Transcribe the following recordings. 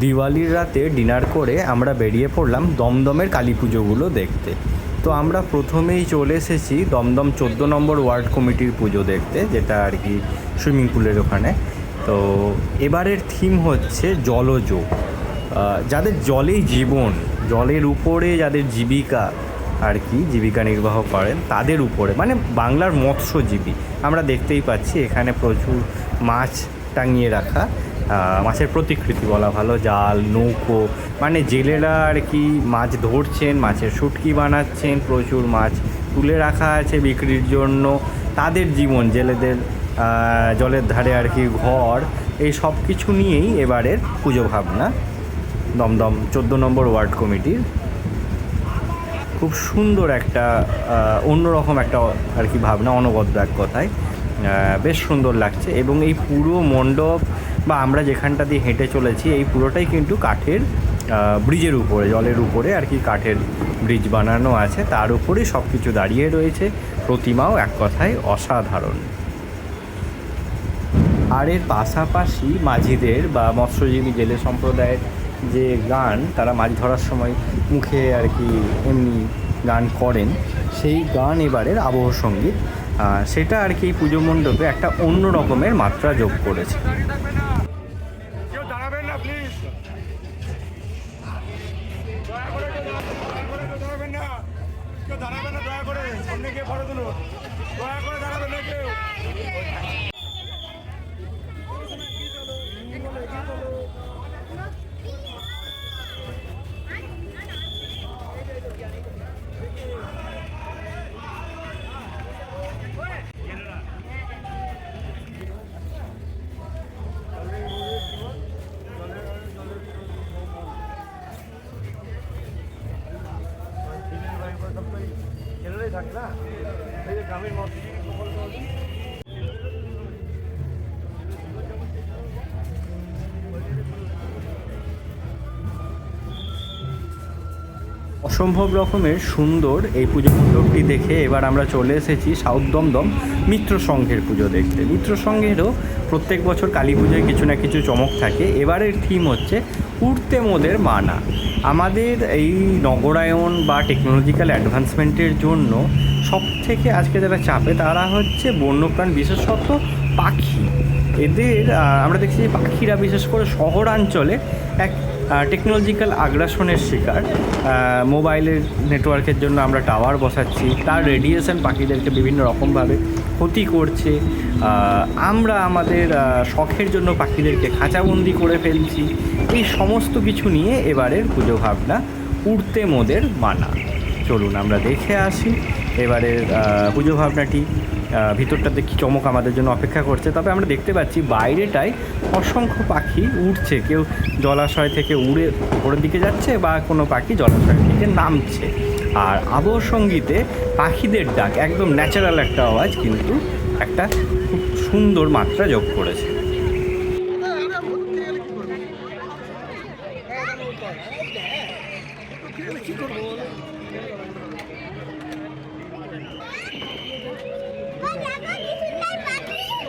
দিওয়ালির রাতে ডিনার করে আমরা বেরিয়ে পড়লাম দমদমের কালী পুজোগুলো দেখতে। তো আমরা প্রথমেই চলে এসেছি দমদম চোদ্দ নম্বর ওয়ার্ড কমিটির পুজো দেখতে, যেটা আর কি সুইমিং পুলের ওখানে। তো এবারের থিম হচ্ছে জলজ। যাদের জলেই জীবন, জলের উপরে যাদের জীবিকা আর কি জীবিকা নির্বাহ করেন, তাদের উপরে মানে বাংলার মৎস্যজীবী। আমরা দেখতেই পাচ্ছি এখানে প্রচুর মাছ টাঙিয়ে রাখা। মাছের প্রতিকৃতি বলা ভালো, জাল, নৌকো মানে জেলেরা আর কি মাছ ধরছেন, মাছের শুটকি বানাচ্ছেন, প্রচুর মাছ তুলে রাখা আছে বিক্রির জন্য। তাদের জীবন, জেলেদের জলের ধারে আর কি ঘর, এই সব কিছু নিয়েই এবারের পুজো ভাবনা। দমদম, চোদ্দ নম্বর ওয়ার্ড কমিটির। খুব সুন্দর একটা অন্যরকম একটা আর কি ভাবনা, অনবদ্য এক কথায়। বেশ সুন্দর লাগছে এবং এই পুরো মণ্ডপ বা আমরা যেখানটা দিয়ে হেঁটে চলেছি, এই পুরোটাই কিন্তু কাঠের ব্রিজের উপরে, জলের উপরে আর কি কাঠের ব্রিজ বানানো আছে। তার উপরেই সব কিছু দাঁড়িয়ে রয়েছে। প্রতিমাও এক কথায় অসাধারণ। আর এর পাশাপাশি মাঝিদের বা মৎস্যজীবী জেলে সম্প্রদায়ের যে গান, তারা মাছ ধরার সময় মুখে আর কি এমনি গান করেন। সেই গান এবারের আবহ সংগীত। সেটা আর কি পুজো মণ্ডপে একটা অন্য রকমের মাত্রা যোগ করেছে। অসম্ভব রকমের সুন্দর এই পুজো মণ্ডপটি দেখে এবার আমরা চলে এসেছি সাউথ দমদম মিত্র সংঘের পুজো দেখতে। মিত্র সংঘেরও প্রত্যেক বছর কালী পুজোয় কিছু না কিছু চমক থাকে। এবারের থিম হচ্ছে উঠতে মোদের মানা। আমাদের এই নগরায়ন বা টেকনোলজিক্যাল অ্যাডভান্সমেন্টের জন্য সব থেকে আজকে যারা চাপে তারা হচ্ছে বন্যপ্রাণ বিশেষত এদের আমরা দেখছি যে পাখিরা বিশেষ করে শহরাঞ্চলে এক টেকনোলজিক্যাল আগ্রাসনের শিকার। মোবাইলের নেটওয়ার্কের জন্য আমরা টাওয়ার বসাচ্ছি। তার রেডিয়েশন পাখিদেরকে বিভিন্ন রকমভাবে ক্ষতি করছে। আমরা আমাদের শখের জন্য পাখিদেরকে খাঁচাবন্দি করে ফেলছি। এই সমস্ত কিছু নিয়ে এবারের পুজো ভাবনা উড়তে মোদের মানা। চলুন আমরা দেখে আসি। এবারের পুজো ভাবনাটি ভিতরটাতে কি চমক আমাদের জন্য অপেক্ষা করছে। তবে আমরা দেখতে পাচ্ছি বাইরেটায় অসংখ্য পাখি উড়ছে। কেউ জলাশয় থেকে উড়ে উপরের দিকে যাচ্ছে বা কোনো পাখি জলাশয় থেকে নামছে। আর আবহ সঙ্গীতে পাখিদের ডাক, একদম ন্যাচারাল একটা আওয়াজ, কিন্তু একটা খুব সুন্দর মাত্রা যোগ করেছে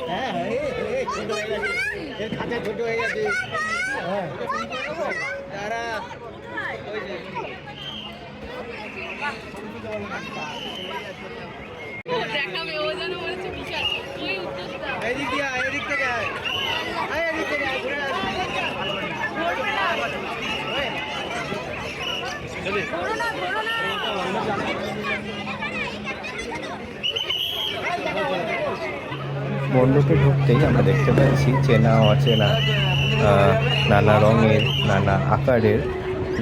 হ্যাঁ এই- এই ছোট হয়ে গেছে এর খাঁচা ছোট হয়ে গেছে হ্যাঁ ওই যে এদিক দিয়ে এদিক থেকে। আয়, এদিক থেকে আয়, ঘুরে আয়। মণ্ডপে ঢুকতেই আমরা দেখতে পাচ্ছি চেনা, অচেনা নানা রঙের, নানা আকারের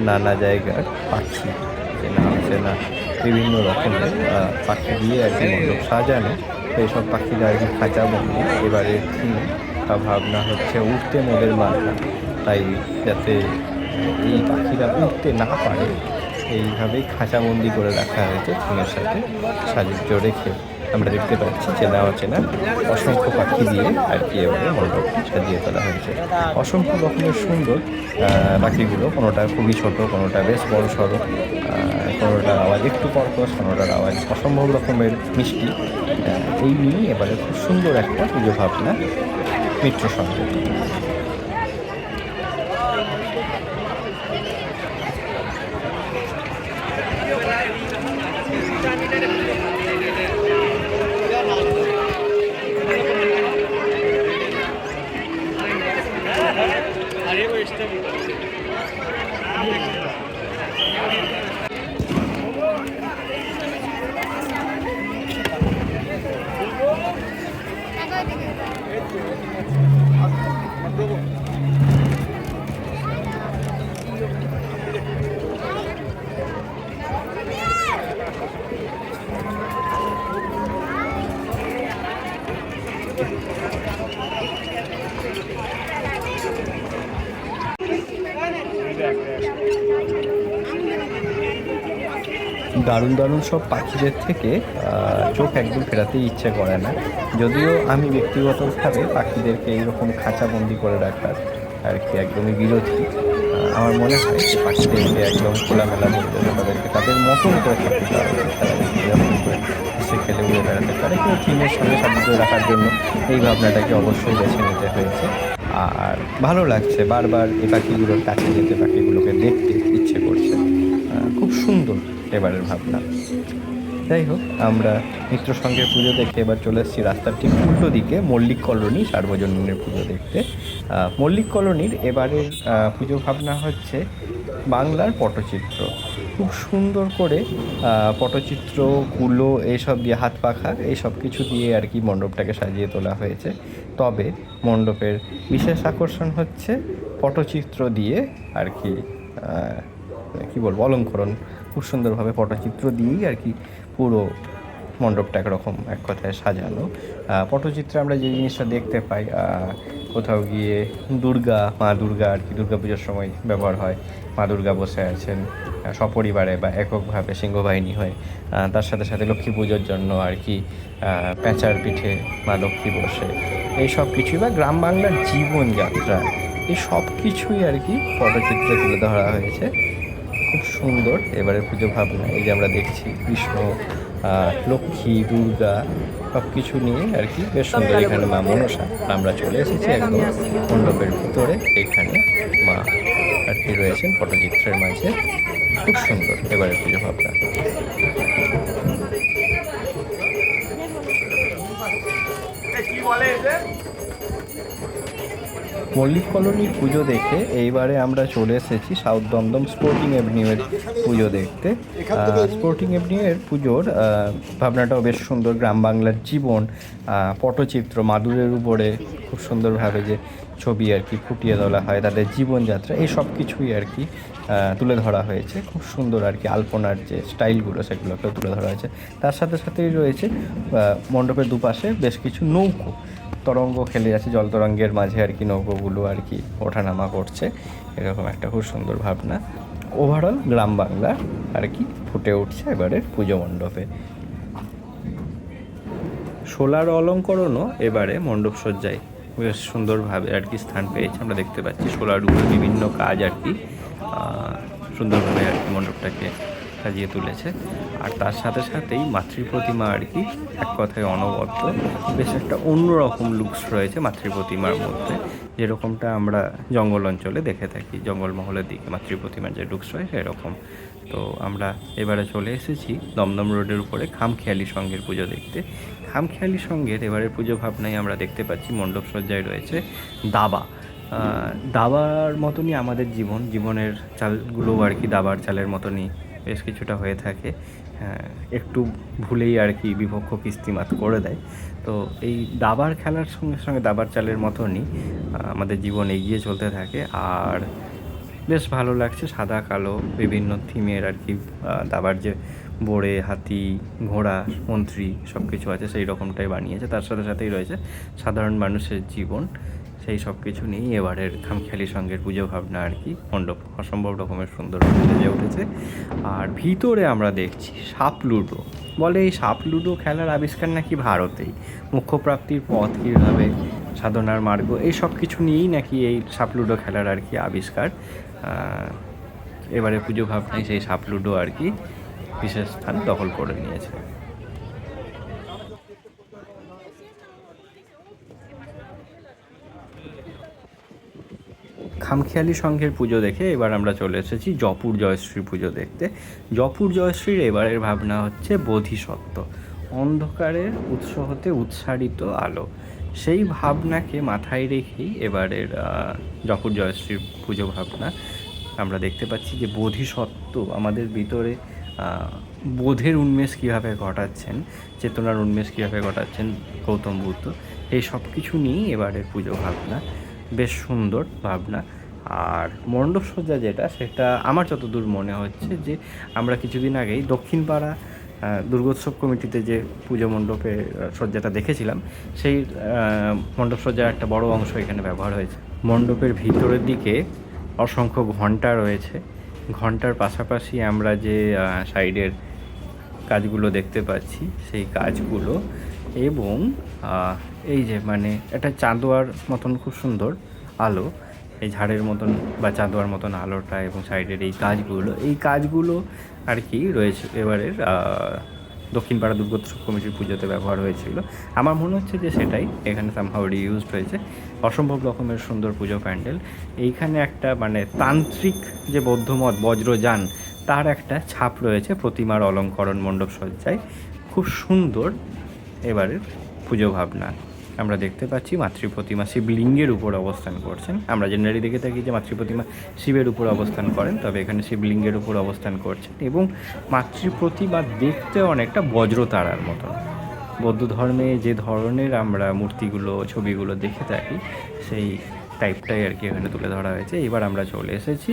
নানা জায়গার পাখি, চেনা, অচেনা, বিভিন্ন রকমের পাখি দিয়ে আর কি মণ্ডপ সাজানো। এইসব পাখিরা আর কি খাঁচা বন্দি এবারে ভাবনা হচ্ছে উঠতে মোদের মাথা। তাই যাতে এই পাখিরা উঠতে না পারে, এইভাবেই খাঁচাবন্দি করে রাখা হয়েছে থিমের সাথে সাজিজ্য রেখে। আমরা দেখতে পাচ্ছি চেনা অসংখ্য পাখি দিয়ে আর কি এবারে মণ্ডপ সাজিয়ে তোলা হয়েছে। অসংখ্য রকমের সুন্দর পাখিগুলো, কোনোটা খুবই ছোট, কোনোটা বেশ বড় সড়ো কোনোটার আওয়াজ একটু কর্কশ, কোনোটার আওয়াজ অসম্ভব রকমের মিষ্টি। এই নিয়েই এবারে খুব সুন্দর একটা পুজো ভাবনা মিত্র সঙ্গে। 물어봐. দারুণ দারুণ সব পাখিদের থেকে চোখ একদম ফেরাতেই ইচ্ছে করে না। যদিও আমি ব্যক্তিগতভাবে পাখিদেরকে এইরকম খাঁচাবন্দি করে রাখার আর কি একদমই বিরোধী আমার মনে হয় যে পাখিদেরকে একদম খোলামেলা পরিবেশে তাদেরকে। তাদের মতন করে থাকতে হেসে খেলে উড়ে বেড়াতে পারে। কিন্তু টিমের সঙ্গে সাহায্য রাখার জন্য এই ভাবনাটাকে অবশ্যই বেছে নিতে হয়েছে। আর ভালো লাগছে বারবার এই পাখিগুলোর কাছে যেতে, পাখিগুলোকে দেখতে ইচ্ছে করছে। খুব সুন্দর এবারের ভাবনা। যাই হোক, আমরা মিত্র সঙ্গের পুজো দেখে এবার চলে এসেছি রাস্তার ঠিক উল্টো দিকে, মল্লিক কলোনি, সার্বজনীনের পুজো দেখতে। মল্লিক কলোনির এবারের পুজো ভাবনা হচ্ছে বাংলার পটচিত্র। খুব সুন্দর করে পটচিত্র কুলো এইসব দিয়ে হাত পাখা এইসব কিছু দিয়ে আর কি মণ্ডপটাকে সাজিয়ে তোলা হয়েছে। তবে মণ্ডপের বিশেষ আকর্ষণ হচ্ছে পটচিত্র দিয়ে আর কি কি বলব, অলঙ্করণ। খুব সুন্দরভাবে পটচিত্র দিয়েই আর কি পুরো মণ্ডপটা একরকম এক কথায় সাজানো। পটচিত্রে আমরা যে জিনিসটা দেখতে পাই কোথাও গিয়ে দুর্গা, মা দুর্গা আর কি, দুর্গা পুজোর সময় ব্যবহার হয়। মা দুর্গা বসে আছেন সপরিবারে বা এককভাবে সিংহবাহিনী হয়ে। তার সাথে সাথে লক্ষ্মী পুজোর জন্য আর কি প্যাঁচার পিঠে মা লক্ষ্মী বসে। এই সব কিছুই বা গ্রাম বাংলার জীবনযাত্রা, এই সব কিছুই আর কি পটচিত্রে তুলে ধরা হয়েছে। খুব সুন্দর। এবারে পুজো ভাবনা এই যে আমরা দেখছি কৃষ্ণ আহ, লক্ষ্মী দুর্গা সব কিছু নিয়ে আর কি বেশ সুন্দর এখানে মা মনসা। আমরা চলে এসেছি একদম মণ্ডপের ভিতরে। এখানে মা আর কি রয়েছেন পটচিত্রের মাঝে। খুব সুন্দর এবারে পুজো ভাবনা। মল্লিক কলোনির পুজো দেখে এইবারে আমরা চলে এসেছি সাউথ দমদম স্পোর্টিং এভিনিউয়ের পুজো দেখতে। স্পোর্টিং এভিনিউয়ের পুজোর ভাবনাটাও বেশ সুন্দর। গ্রাম বাংলার জীবন পটচিত্র মাদুরের উপরে খুব সুন্দরভাবে যে ছবি আর কি ফুটিয়ে তোলা হয় তাদের জীবনযাত্রা এই সব কিছুই আর কি তুলে ধরা হয়েছে। খুব সুন্দর আর কি আলপনার যে স্টাইলগুলো সেগুলোকেও তুলে ধরা হয়েছে। তার সাথে সাথেই রয়েছে মণ্ডপের দুপাশে বেশ কিছু নৌকো। তরঙ্গ খেলে যাচ্ছে, জল তরঙ্গের মাঝে আর কি নৌকোগুলো আর কি ওঠানামা করছে। এরকম একটা খুব সুন্দর ভাবনা। ওভারঅল গ্রাম বাংলা আর কি ফুটে উঠছে এবারের পুজো মণ্ডপে। সোলার অলঙ্করণও এবারে মণ্ডপ সজ্জায় বেশ সুন্দরভাবে আর কি স্থান পেয়েছে। আমরা দেখতে পাচ্ছি সোলার উপরে বিভিন্ন কাজ আর কি সুন্দরভাবে আর কি মণ্ডপটাকে সাজিয়ে তুলেছে। আর তার সাথে সাথেই মাতৃ প্রতিমা আর কি, এক কথায় অনবদ্য। বেশ একটা অন্যরকম লুকস রয়েছে মাতৃ প্রতিমার মধ্যে। যেরকমটা আমরা জঙ্গল অঞ্চলে দেখে থাকি, জঙ্গলমহলের দিকে মাতৃ প্রতিমার যে লুকস হয় সেরকম তো আমরা এবারে চলে এসেছি দমদম রোডের উপরে খামখেয়ালি সঙ্গের পুজো দেখতে। খামখেয়ালি সঙ্গের এবারের পুজো ভাবনায় আমরা দেখতে পাচ্ছি মণ্ডপ সজ্জায় রয়েছে দাবা। দাবার মতনই আমাদের জীবন। জীবনের চালগুলো আর কি দাবার চালের মতনই বেশ কিছুটা হয়ে থাকে। হ্যাঁ, একটু ভুলেই আর কি বিভক্ষ কিস্তিমাত করে দেয়। তো এই দাবার খেলার সঙ্গে সঙ্গে দাবার চালের মতনই আমাদের জীবন এগিয়ে চলতে থাকে। আর বেশ ভালো লাগছে সাদা কালো বিভিন্ন থিমের আর কি দাবার যে বোড়ে হাতি ঘোড়া মন্ত্রী সব কিছু আছে সেই রকমটাই বানিয়েছে। তার সাথে সাথেই রয়েছে সাধারণ মানুষের জীবন। সেই সব কিছু নিয়েই এবারের খামখেয়ালি সঙ্গের পুজো ভাবনা আর কি, মণ্ডপ, অসম্ভব রকমের সুন্দর সেজে উঠেছে। আর ভিতরে আমরা দেখছি সাপ লুডো। বলে এই সাপ লুডো খেলার আবিষ্কার নাকি ভারতেই? মুখ্য প্রাপ্তির পথ কীভাবে, সাধনার মার্গ, এই সব কিছু নিয়েই নাকি এই সাপ লুডো খেলার আর কি আবিষ্কার। এবারে পুজো ভাবনায় সেই সাপ লুডো আর কি বিশেষ স্থান দখল করে নিয়েছে। খামখেয়ালি সংঘের পুজো দেখে এবার আমরা চলে এসেছি জপুর জয়শ্রী পুজো দেখতে। জপুর জয়শ্রীর এবারের ভাবনা হচ্ছে বোধিসত্ত্ব, অন্ধকারের উৎস হতে উৎসারিত আলো। সেই ভাবনাকে মাথায় রেখেই এবারের জপুর জয়শ্রীর পুজো ভাবনা আমরা দেখতে পাচ্ছি যে বোধিসত্ত্ব আমাদের ভিতরে বোধের উন্মেষ কীভাবে ঘটাচ্ছেন, চেতনার উন্মেষ কীভাবে ঘটাচ্ছেন গৌতম বুদ্ধ, এই সব কিছু নিয়েই এবারের পুজো ভাবনা। বেশ সুন্দর ভাবনা। আর মণ্ডপ সজ্জা যেটা, সেটা আমার যতদূর মনে হচ্ছে যে, আমরা কিছুদিন আগেই দক্ষিণ পাড়া দুর্গোৎসব কমিটিতে যে পুজো মণ্ডপে সজ্জাটা দেখেছিলাম, সেই মণ্ডপ সজ্জার একটা বড় অংশ এখানে ব্যবহার হয়েছে। মণ্ডপের ভিতরের দিকে অসংখ্য ঘণ্টা রয়েছে। ঘণ্টার পাশাপাশি আমরা যে সাইডের কাজগুলো দেখতে পাচ্ছি, সেই কাজগুলো এবং এই যে মানে একটা চাঁদোয়ার মতন খুব সুন্দর আলো। এই ঝাড়ের মতন বা চাঁদোয়ার মতন আলোটা এবং সাইডের এই কাজগুলো এই কাজগুলো আর কি রয়েছে। এবারের দক্ষিণপাড়া দুর্গোৎসব কমিটির পুজোতে ব্যবহার হয়েছিল। আমার মনে হচ্ছে যে সেটাই এখানে সামহাও রিউজড হয়েছে। অসম্ভব রকমের সুন্দর পুজো প্যান্ডেল। এইখানে একটা মানে তান্ত্রিক যে বৌদ্ধমত বজ্রযান, তার একটা ছাপ রয়েছে, প্রতিমার অলঙ্করণ মণ্ডপ সজ্জায়। খুব সুন্দর এবারের পুজো ভাবনা। আমরা দেখতে পাচ্ছি মাতৃ প্রতিমা শিবলিঙ্গের উপর অবস্থান করছেন। আমরা জেনারেলি দেখে থাকি যে মাতৃ প্রতিমা শিবের উপর অবস্থান করেন, তবে এখানে শিবলিঙ্গের উপর অবস্থান করছেন এবং মাতৃ প্রতিমা দেখতে অনেকটা বজ্রতারার মতন বৌদ্ধ ধর্মে যে ধরনের আমরা মূর্তিগুলো, ছবিগুলো দেখে থাকি, সেই টাইপটাই আর কি এখানে তুলে ধরা হয়েছে। এবার আমরা চলে এসেছি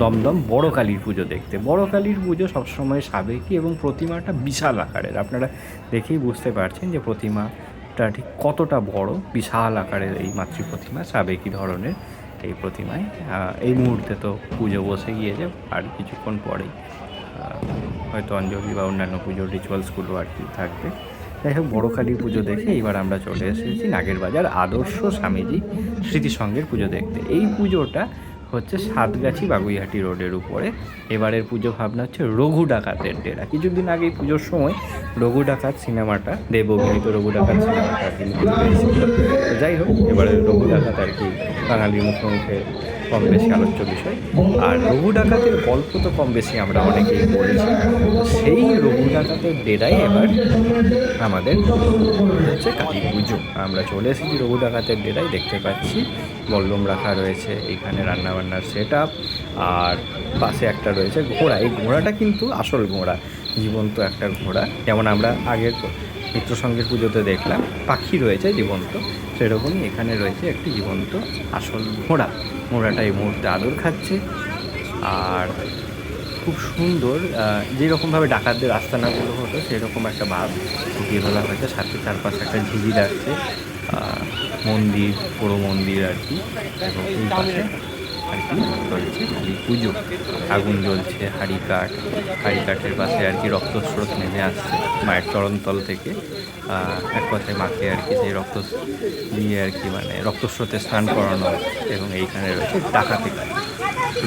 দমদম বড় কালীর পুজো দেখতে। বড় কালীর পুজো সবসময় সাবেকি এবং প্রতিমাটা বিশাল আকারের। আপনারা দেখেই বুঝতে পারছেন যে প্রতিমাটা ঠিক কতটা বড়? বিশাল আকারের এই মাতৃ প্রতিমা সাবেকি ধরনের এই প্রতিমায়। এই মুহূর্তে তো পুজো বসে গিয়েছে, আর কিছুক্ষণ পরেই হয়তো অঞ্জলি বা অন্যান্য পুজোর রিচুয়ালসগুলো আর কি থাকবে। যাই হোক, বড় কালী পুজো দেখে এবার আমরা চলে এসেছি নাগের বাজার আদর্শ স্বামীজি স্মৃতিসংঘের পুজো দেখতে। এই পুজোটা হচ্ছে সাতগাছি বাগুইহাটি রোডের উপরে। এবারের পুজো ভাবনা হচ্ছে রঘু ডাকাতের ডেরা। কিছুদিন আগে পুজোর সময় রঘু ডাকাত সিনেমাটা দেব অভিনীত রঘু ডাকাত সিনেমাটা যাই হোক, এবারে রঘু ডাকাত আর কি বাঙালির মুখে মুখে কম বেশি আলোচ্য বিষয়। আর রঘু ডাকাতের গল্প তো কম বেশি আমরা অনেকেই পড়েছি। সেই রঘু ডাকাতের ডেরাই এবার আমাদের হচ্ছে কালী পুজো। আমরা চলে এসেছি রঘু ডাকাতের ডেরাই, দেখতে পাচ্ছি। বল্লম রাখা রয়েছে, এখানে রান্নাবান্নার সেট আপ আর পাশে একটা রয়েছে ঘোড়া। এই ঘোড়াটা কিন্তু আসল ঘোড়া, জীবন্ত একটা ঘোড়া। যেমন আমরা আগের মিত্রসংঘের পুজোতে দেখলাম, পাখি রয়েছে জীবন্ত, সেরকমই এখানে রয়েছে একটি জীবন্ত আসল ঘোড়া ঘোড়াটা এই মুহূর্তে আদর খাচ্ছে। আর খুব সুন্দর যেরকমভাবে ডাকাতদের আস্তানাগুলো হতো, সেরকম একটা ভাব ফুটিয়ে তোলা হয়েছে। সাথে চারপাশে একটা ঝিঝি লাগছে মন্দির, পুরো মন্দির আর কি, এবং এই পাশে আর কি চলছে কালী পুজো। আগুন জ্বলছে, হাড়ি কাঠ, হাড়ি কাঠের পাশে আর কি রক্তস্রোত নেমে আসছে মায়ের চরণতল থেকে। এক কথায় মাকে আর কি সেই রক্ত নিয়ে আর কি মানে রক্তস্রোতে স্নান করানো এবং এইখানে রয়েছে ডাকাতে। কালী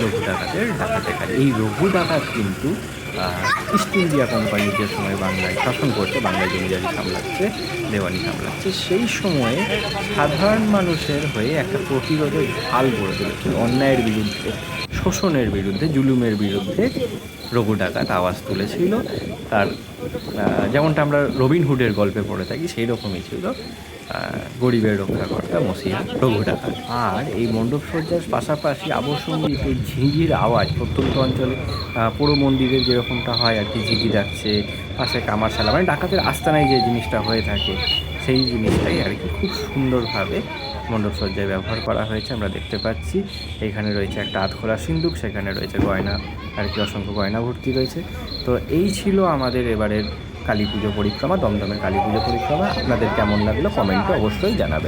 রঘু ডাকাতের ডাকাতে। কালী এই রঘু ডাকাত কিন্তু ইস্ট ইন্ডিয়া কোম্পানি যে সময় বাংলায় শাসন করছে, বাংলায় জমিদারি সামলাচ্ছে, দেওয়ানি সামলাচ্ছে, সেই সময়ে সাধারণ মানুষের হয়ে একটা প্রতিরোধের ঢাল গড়ে তুলেছিল অন্যায়ের বিরুদ্ধে, শোষণের বিরুদ্ধে, জুলুমের বিরুদ্ধে রঘু ডাকাত আওয়াজ তুলেছিল। তার যেমনটা আমরা রবিনহুডের গল্পে পড়ে থাকি, সেই রকমই ছিল গরিবের রক্ষাকর্তা মসিহা রঘু ডাকাত। আর এই মণ্ডপ সজ্জার পাশাপাশি এই ঝিঁঝির আওয়াজ প্রত্যন্ত অঞ্চলে পুরো মন্দিরে যেরকমটা হয় আর কি, ঝিঁঝি ডাকছে, পাশে কামারশালা মানে ডাকাতের আস্তানায় যে জিনিসটা হয়ে থাকে সেই জিনিসটাই আর কি। খুব সুন্দরভাবে মণ্ডপ সজ্জায় ব্যবহার করা হয়েছে, আমরা দেখতে পাচ্ছি। এখানে রয়েছে একটা আধখোলা সিন্দুক, সেখানে রয়েছে গয়না, আর কি অসংখ্য গয়না ভর্তি রয়েছে। তো এই ছিল আমাদের এবারের কালী পুজো পরিক্রমা, দমদমের কালী পুজো পরিক্রমা। আপনাদের কেমন লাগল কমেন্টে অবশ্যই জানাবেন।